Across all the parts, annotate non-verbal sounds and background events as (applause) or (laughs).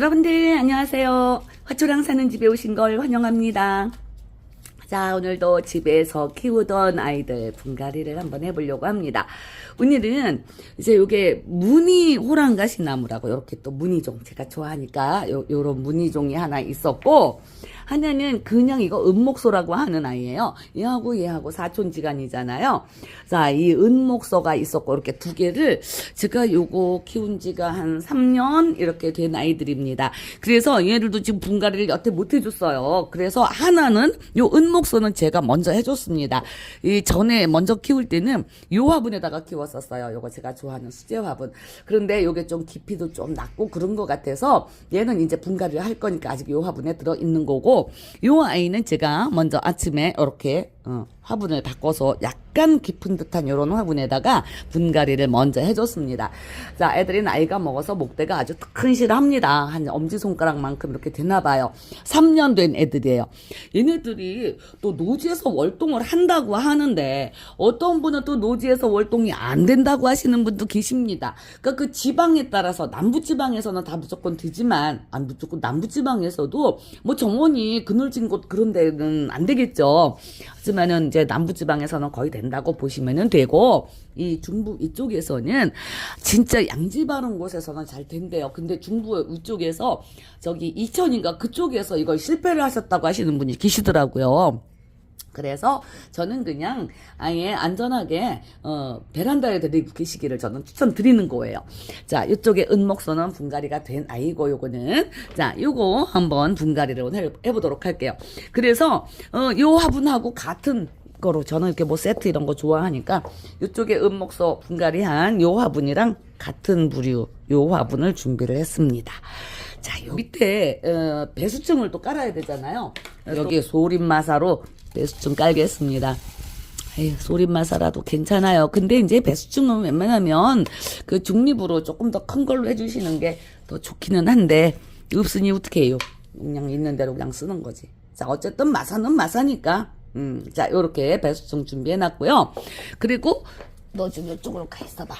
여러분들 안녕하세요. 화초랑 사는 집에 오신 걸 환영합니다. 자, 오늘도 집에서 키우던 아이들 분갈이를 한번 해보려고 합니다. 오늘은 이제 요게 무늬 호랑가시 나무라고 이렇게 또 무늬종 제가 좋아하니까 요, 요런 무늬종이 하나 있었고 하나는 그냥 이거 은목소라고 하는 아이예요. 얘하고 얘하고 사촌지간이잖아요. 자, 이 은목소가 있었고 이렇게 두 개를 제가 요거 키운 지가 한 3년 이렇게 된 아이들입니다. 그래서 얘들도 지금 분갈이를 여태 못 해줬어요. 그래서 하나는 요 은목소는 제가 먼저 해줬습니다. 이 전에 먼저 키울 때는 요 화분에다가 키웠었어요. 요거 제가 좋아하는 수제 화분. 그런데 요게 좀 깊이도 좀 낮고 그런 것 같아서 얘는 이제 분갈이를 할 거니까 아직 요 화분에 들어 있는 거고 요 아이는 제가 먼저 아침에 이렇게 어, 화분을 바꿔서 약간 깊은 듯한 요런 화분에다가 분갈이를 먼저 해줬습니다. 자, 애들이 나이가 먹어서 목대가 아주 큰실합니다. 한 엄지손가락만큼 이렇게 되나 봐요. 3년 된 애들이에요. 얘네들이 또 노지에서 월동을 한다고 하는데 어떤 분은 또 노지에서 월동이 안 된다고 하시는 분도 계십니다. 그러니까 그 지방에 따라서 남부 지방에서는 다 무조건 되지만 안 무조건 남부 지방에서도 뭐 정원이 그늘진 곳 그런 데는 안 되겠죠. 하지만은 이제 남부 지방에서는 거의 된다고 보시면은 되고 이 중부 이쪽에서는 진짜 양지 바른 곳에서는 잘 된대요. 근데 중부 이쪽에서 저기 이천인가 그쪽에서 이걸 실패를 하셨다고 하시는 분이 계시더라고요. 그래서 저는 그냥 아예 안전하게 어 베란다에 들이고 계시기를 저는 추천드리는 거예요. 자, 이쪽에 은목선은 분갈이가 된 아이고 요거는 자, 요거 한번 분갈이를 오늘 해보도록 할게요. 그래서 어 요 화분하고 같은 거로 저는 이렇게 뭐 세트 이런 거 좋아하니까 이쪽에 은목소 분갈이한 요 화분이랑 같은 부류 요 화분을 준비를 했습니다. 자, 요 밑에 어, 배수층을 또 깔아야 되잖아요. 여기 소림마사로 배수층 깔겠습니다. 에휴, 소림마사라도 괜찮아요. 근데 이제 배수층은 웬만하면 그 중립으로 조금 더 큰 걸로 해주시는 게 더 좋기는 한데 없으니 어떻게 해요? 그냥 있는 대로 그냥 쓰는 거지. 자, 어쨌든 마사는 마사니까. 음, 자, 요렇게 배수층 준비해놨고요. 그리고 너 지금 이쪽으로 가 있어봐.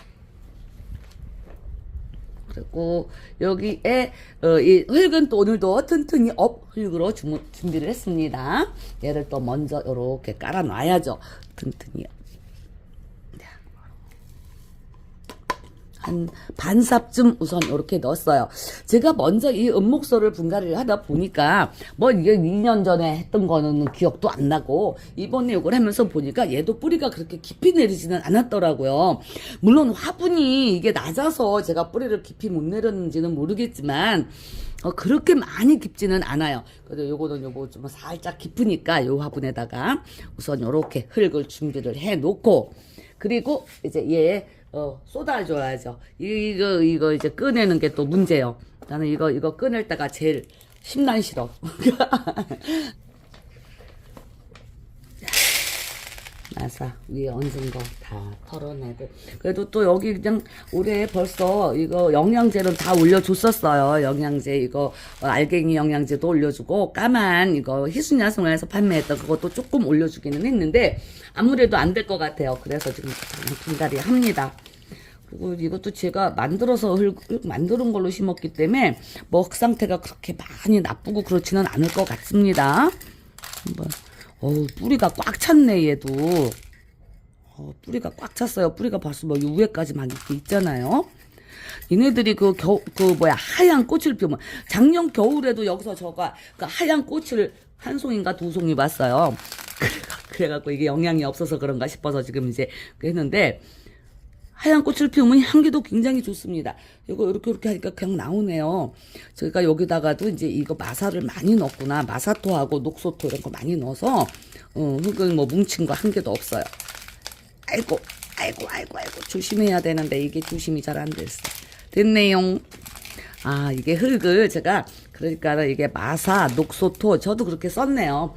그리고 여기에 어, 이 흙은 또 오늘도 튼튼히 업 흙으로 주무, 준비를 했습니다. 얘를 또 먼저 이렇게 깔아 놔야죠. 튼튼히. 한 반삽쯤 우선 이렇게 넣었어요. 제가 먼저 이 은목소를 분갈이를 하다 보니까 뭐 이게 2년 전에 했던 거는 기억도 안 나고 이번에 이걸 하면서 보니까 얘도 뿌리가 그렇게 깊이 내리지는 않았더라고요. 물론 화분이 이게 낮아서 제가 뿌리를 깊이 못 내렸는지는 모르겠지만 어, 그렇게 많이 깊지는 않아요. 그래도 요거는 요거 좀 살짝 깊으니까 요 화분에다가 우선 요렇게 흙을 준비를 해 놓고 그리고 이제 얘 어, 쏟아줘야죠. 이거, 이거 이제 꺼내는 게 또 문제요. 나는 이거, 이거 꺼낼 때가 제일 싫어. (laughs) 나사 위에 얹은 거 다 털어내고. 그래도 또 여기 그냥 올해 벌써 이거 영양제는 다 올려줬었어요. 영양제 이거 어, 알갱이 영양제도 올려주고 까만 이거 희순야송에서 판매했던 그것도 조금 올려주기는 했는데 아무래도 안 될 것 같아요. 그래서 지금 분갈이 합니다. 그리고 이것도 제가 만들어서 흙, 흙 만드는 걸로 심었기 때문에 먹 상태가 그렇게 많이 나쁘고 그렇지는 않을 것 같습니다. 한번 어우 뿌리가 꽉 찼네 얘도. 어, 뿌리가 꽉 찼어요. 뿌리가 벌써 뭐 위에까지 막 이렇게 있잖아요. 얘네들이 그 겨, 그 뭐야 하얀 꽃을 피우면 작년 겨울에도 여기서 저가 그 하얀 꽃을 한 송인가 두 송이 봤어요. 그래가- (laughs) 그래갖고 이게 영양이 없어서 그런가 싶어서 지금 이제 그 했는데 하얀 꽃을 피우면 향기도 굉장히 좋습니다. 이거 이렇게 이렇게 하니까 그냥 나오네요. 저희가 여기다가도 이제 이거 마사를 많이 넣었구나. 마사토하고 녹소토 이런 거 많이 넣어서 어, 흙은 뭐 뭉친 거 한 개도 없어요. 아이고, 아이고, 아이고, 아이고 조심해야 되는데 이게 조심이 잘 안 됐어. 됐네요. 아 이게 흙을 제가 그러니까 이게 마사, 녹소토 저도 그렇게 썼네요.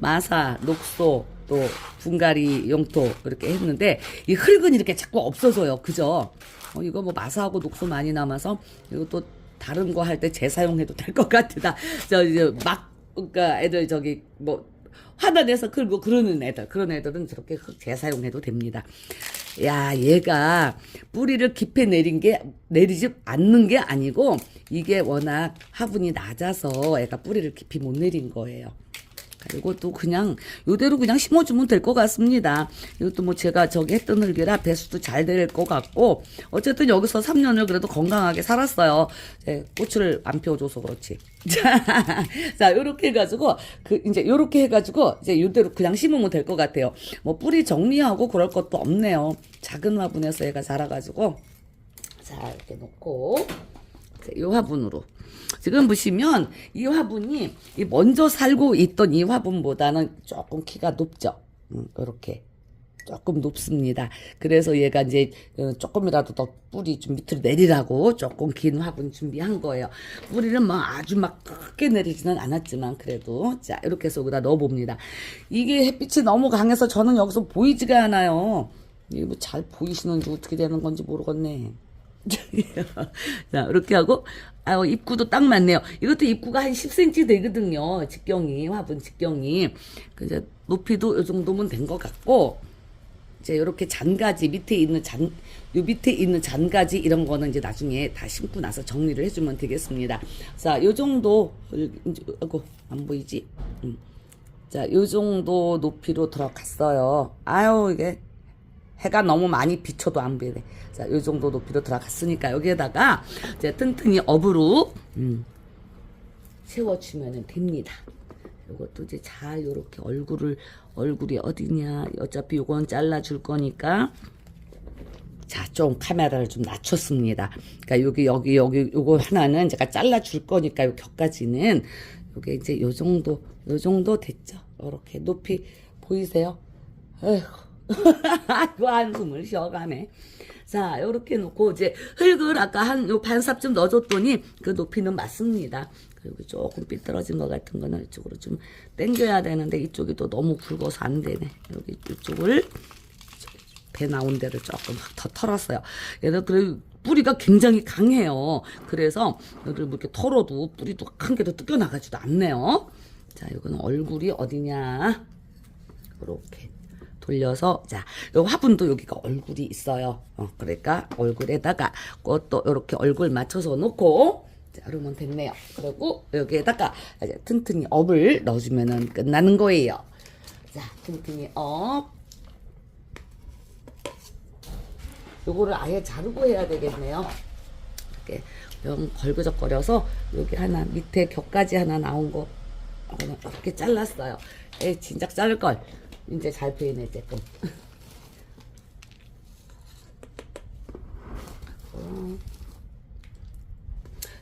마사, 녹소, 또 분갈이 용토 이렇게 했는데 이 흙은 이렇게 자꾸 없어져요. 그죠? 어, 이거 뭐 마사하고 녹소 많이 남아서 이거 또 다른 거 할 때 재사용해도 될 것 같다. 저 이제 막 그러니까 애들 저기 뭐 화단에서 끌고 그러는 애들 그런 애들은 저렇게 흙 재사용해도 됩니다. 야, 얘가 뿌리를 깊이 내린 게, 내리지 않는 게 아니고, 이게 워낙 화분이 낮아서 애가 뿌리를 깊이 못 내린 거예요. 이것도 그냥 요대로 그냥 심어주면 될 것 같습니다. 이것도 뭐 제가 저기 했던 흙이라 배수도 잘 될 것 같고 어쨌든 여기서 3년을 그래도 건강하게 살았어요. 네, 꽃을 안 피워줘서 그렇지. (laughs) 자, 자 요렇게 해가지고 그 이제 요렇게 해가지고 이제 요대로 그냥 심으면 될 것 같아요. 뭐 뿌리 정리하고 그럴 것도 없네요. 작은 화분에서 얘가 자라가지고 자 이렇게 놓고 자, 이 화분으로 지금 보시면 이 화분이 이 먼저 살고 있던 이 화분보다는 조금 키가 높죠. 음, 이렇게 조금 높습니다. 그래서 얘가 이제 어, 조금이라도 더 뿌리 좀 밑으로 내리라고 조금 긴 화분 준비한 거예요. 뿌리는 뭐 아주 막 크게 내리지는 않았지만 그래도 자 이렇게 해서 여기다 넣어봅니다. 이게 햇빛이 너무 강해서 저는 여기서 보이지가 않아요. 이게 뭐잘 보이시는지 어떻게 되는 건지 모르겠네. (laughs) 자, 이렇게 하고, 아유, 입구도 딱 맞네요. 이것도 입구가 한 10cm 되거든요. 직경이, 화분 직경이. 그래서 높이도 이 정도면 된 것 같고, 이제 이렇게 잔가지, 밑에 있는 잔, 요 밑에 있는 잔가지 이런 거는 이제 나중에 다 심고 나서 정리를 해주면 되겠습니다. 자, 요 정도, 아이고, 안 보이지? 음. 자, 요 정도 높이로 들어갔어요. 아유, 이게 해가 너무 많이 비쳐도 안 보이네. 자, 요 정도 높이로 들어갔으니까 여기에다가 이제 튼튼히 업으로 음, 세워주면 됩니다. 요것도 이제 잘 요렇게 얼굴을 얼굴이 어디냐 어차피 요건 잘라줄 거니까 자, 좀 카메라를 좀 낮췄습니다. 그러니까 여기 여기 여기 요거 하나는 제가 잘라 줄 거니까 요 격까지는 요게 이제 요 정도 요 정도 됐죠. 요렇게 높이 보이세요? 에휴. (laughs) 그 한숨을 쉬어가네. 자, 요렇게 놓고 이제 흙을 아까 한 요 반삽쯤 넣어줬더니 그 높이는 맞습니다. 그리고 조금 삐뚤어진 것 같은 거는 이쪽으로 좀 당겨야 되는데 이쪽이 또 너무 굵어서 안 되네. 여기 이쪽을 배 나온 데를 조금 확더 털었어요. 얘는 그래 뿌리가 굉장히 강해요. 그래서 여기를 뭐 이렇게 털어도 뿌리도 한 개도 뜯겨 나가지도 않네요. 자, 이거는 얼굴이 어디냐? 이렇게 돌려서 자, 요 화분도 여기가 얼굴이 있어요. 어, 그러니까 얼굴에다가 그것도 이렇게 얼굴 맞춰서 놓고 자, 그러면 됐네요. 그리고 여기에다가 이제 튼튼히 업을 넣어주면은 끝나는 거예요. 자, 튼튼히 업. 요거를 아예 자르고 해야 되겠네요. 이렇게 영 걸그적거려서 여기 하나 밑에 격까지 하나 나온 거 이렇게 잘랐어요. 에 진작 자를 걸. 이제 잘 보이네 조금. 어.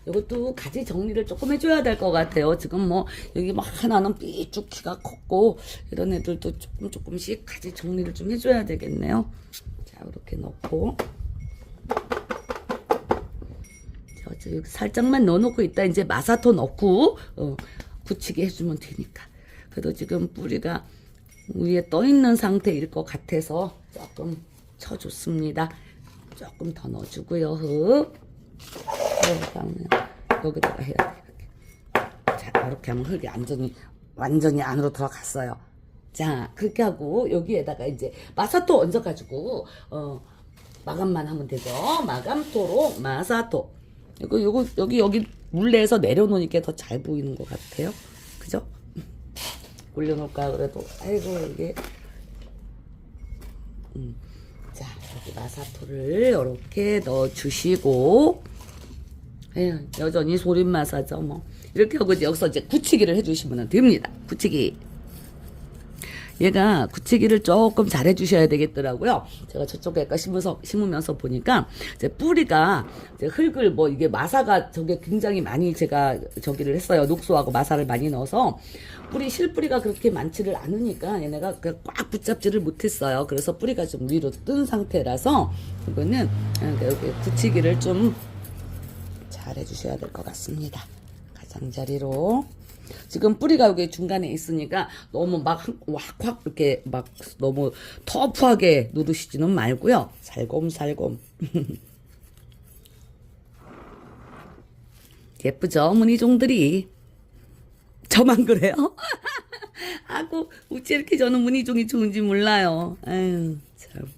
이것도 가지 정리를 조금 해줘야 될 것 같아요. 지금 뭐 여기 막 하나는 삐쭉 키가 컸고 이런 애들도 조금 조금씩 가지 정리를 좀 해줘야 되겠네요. 자 이렇게 넣고 자, 저 여기 살짝만 넣어놓고 있다 이제 마사토 넣고 어, 굳히게 해주면 되니까. 그래도 지금 뿌리가 위에 떠 있는 상태일 것 같아서 조금 쳐줬습니다. 조금 더 넣어주고요. 흙. 그다음에 여기다가 해야 돼. 자, 이렇게 하면 흙이 완전히 완전히 안으로 들어갔어요. 자, 그렇게 하고 여기에다가 이제 마사토 얹어가지고 어 마감만 하면 되죠. 마감토로 마사토. 이거 요거 여기 여기 물레에서 내려놓으니까 더 잘 보이는 것 같아요. 그죠? 올려놓을까 그래도. 아이고 이게. 음. 자 여기 마사토를 이렇게 넣어주시고. 에휴, 여전히 소림 마사죠 뭐. 이렇게 하고 이제 여기서 이제 굳히기를 해주시면 됩니다. 굳히기 얘가 굳히기를 조금 잘 해 주셔야 되겠더라고요. 제가 저쪽에 아까 심으면서, 심으면서 보니까 이제 뿌리가 이제 흙을 뭐 이게 마사가 저게 굉장히 많이 제가 저기를 했어요. 녹소하고 마사를 많이 넣어서 뿌리 실뿌리가 그렇게 많지를 않으니까 얘네가 그꽉 붙잡지를 못했어요. 그래서 뿌리가 좀 위로 뜬 상태라서 이거는 여기 굳히기를 좀 잘 해주셔야 될 것 같습니다. 가장자리로. 지금 뿌리가 여기 중간에 있으니까 너무 막 확확 이렇게 막 너무 터프하게 누르시지는 말고요. 살곰살곰. (laughs) 예쁘죠? 무늬종들이. 저만 그래요? (laughs) 아고, 어찌 이렇게 저는 무늬종이 좋은지 몰라요. 아유, 참.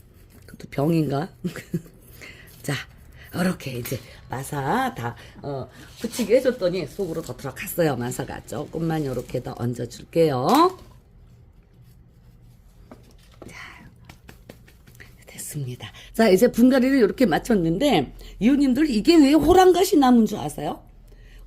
이것도 병인가? (laughs) 자, 이렇게 이제 마사 다 어, 붙이게 해줬더니 속으로 더 들어갔어요. 마사가 조금만 이렇게 더 얹어줄게요. 됐습니다. 자, 이제 분갈이를 이렇게 마쳤는데, 이웃님들 이게 왜 호랑가시 나무인 줄 아세요?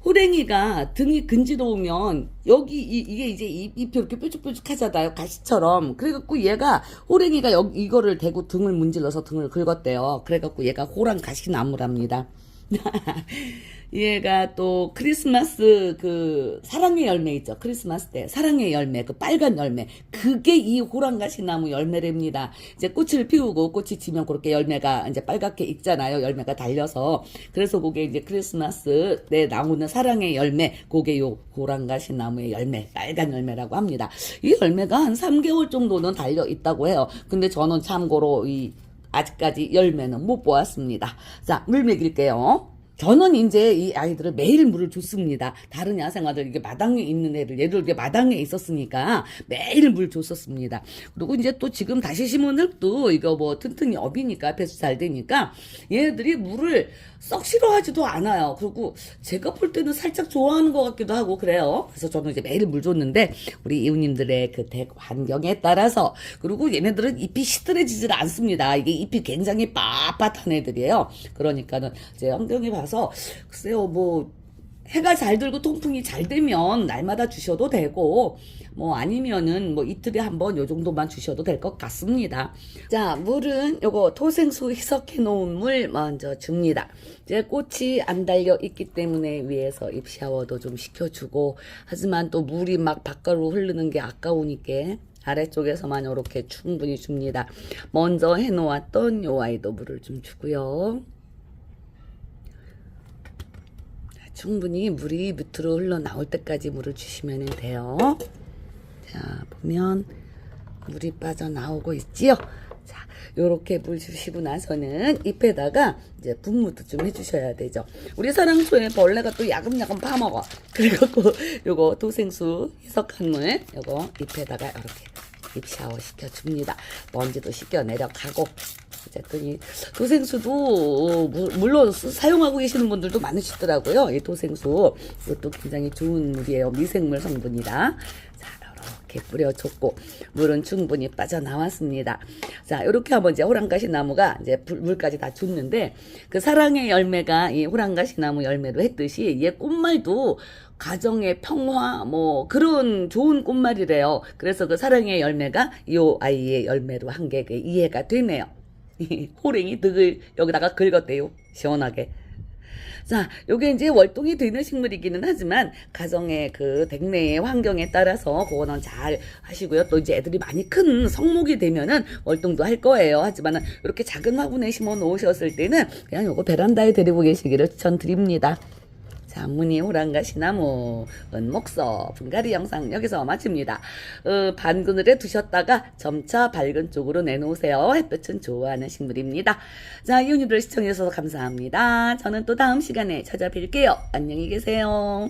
호랭이가 등이 근지러우면 여기 이, 이게 이제 잎, 잎이 이렇게 뾰족뾰족하잖아요 가시처럼 그래갖고 얘가 호랭이가 여기 이거를 대고 등을 문질러서 등을 긁었대요 그래갖고 얘가 호랑 가시 나무랍니다 (laughs) 얘가 또 크리스마스 그 사랑의 열매 있죠. 크리스마스 때 사랑의 열매 그 빨간 열매 그게 이 호랑가시 나무 열매랍니다. 이제 꽃을 피우고 꽃이 지면 그렇게 열매가 이제 빨갛게 익잖아요. 열매가 달려서 그래서 그게 이제 크리스마스 때 나오는 사랑의 열매 그게 요 호랑가시 나무의 열매 빨간 열매라고 합니다. 이 열매가 한 3개월 정도는 달려 있다고 해요. 근데 저는 참고로 이 아직까지 열매는 못 보았습니다. 자, 물 먹일게요. 저는 이제 이 아이들을 매일 물을 줬습니다. 다른 야생아들 이게 마당에 있는 애들 얘들 이게 마당에 있었으니까 매일 물 줬었습니다. 그리고 이제 또 지금 다시 심은 흙도 이거 뭐 튼튼히 업이니까 배수 잘 되니까 얘네들이 물을 썩 싫어하지도 않아요. 그리고 제가 볼 때는 살짝 좋아하는 것 같기도 하고 그래요. 그래서 저는 이제 매일 물 줬는데 우리 이웃님들의 그댁 환경에 따라서 그리고 얘네들은 잎이 시들해지질 않습니다. 이게 잎이 굉장히 빳빳한 애들이에요. 그러니까는 제 환경에 봐서 글쎄요 뭐 해가 잘 들고 통풍이 잘 되면 날마다 주셔도 되고 뭐 아니면은 뭐 이틀에 한 번 요 정도만 주셔도 될 것 같습니다. 자 물은 요거 토생수 희석해 놓은 물 먼저 줍니다. 이제 꽃이 안 달려 있기 때문에 위에서 잎 샤워도 좀 시켜주고 하지만 또 물이 막 바깥으로 흐르는 게 아까우니까 아래쪽에서만 이렇게 충분히 줍니다. 먼저 해놓았던 요 아이도 물을 좀 주고요. 충분히 물이 밑으로 흘러나올 때까지 물을 주시면 돼요. 자, 보면 물이 빠져나오고 있지요? 자, 요렇게 물 주시고 나서는 잎에다가 이제 분무도 좀 해주셔야 되죠. 우리 사랑초에 벌레가 또 야금야금 파먹어. 그래갖고 요거 도생수 희석한 물, 요거 잎에다가 이렇게 잎 샤워 시켜줍니다. 먼지도 씻겨 내려가고. 어쨌든 이 도생수도 무- 물론 수- 사용하고 계시는 분들도 많으시더라고요. 이 도생수 이것도 굉장히 좋은 물이에요. 미생물 성분이라. 자 이렇게 뿌려줬고 물은 충분히 빠져나왔습니다. 자 이렇게 하면 이제 호랑가시 나무가 이제 불- 물까지 다 줬는데 그 사랑의 열매가 이 호랑가시 나무 열매로 했듯이 얘 꽃말도 가정의 평화 뭐 그런 좋은 꽃말이래요. 그래서 그 사랑의 열매가 이 아이의 열매로 한 게 이해가 되네요. (laughs) 호랭이 득을 여기다가 긁었대요. 시원하게. 자, 요게 이제 월동이 되는 식물이기는 하지만 가정의 그 댁내의 환경에 따라서 그거는 잘 하시고요. 또 이제 애들이 많이 큰 성목이 되면은 월동도 할 거예요. 하지만은 이렇게 작은 화분에 심어 놓으셨을 때는 그냥 요거 베란다에 데리고 계시기를 추천드립니다. 자, 무늬 호랑가시 나무, 은목서, 분갈이 영상 여기서 마칩니다. 어, 반 그늘에 두셨다가 점차 밝은 쪽으로 내놓으세요. 햇볕은 좋아하는 식물입니다. 자, 이웃님들 시청해주셔서 감사합니다. 저는 또 다음 시간에 찾아뵐게요. 안녕히 계세요.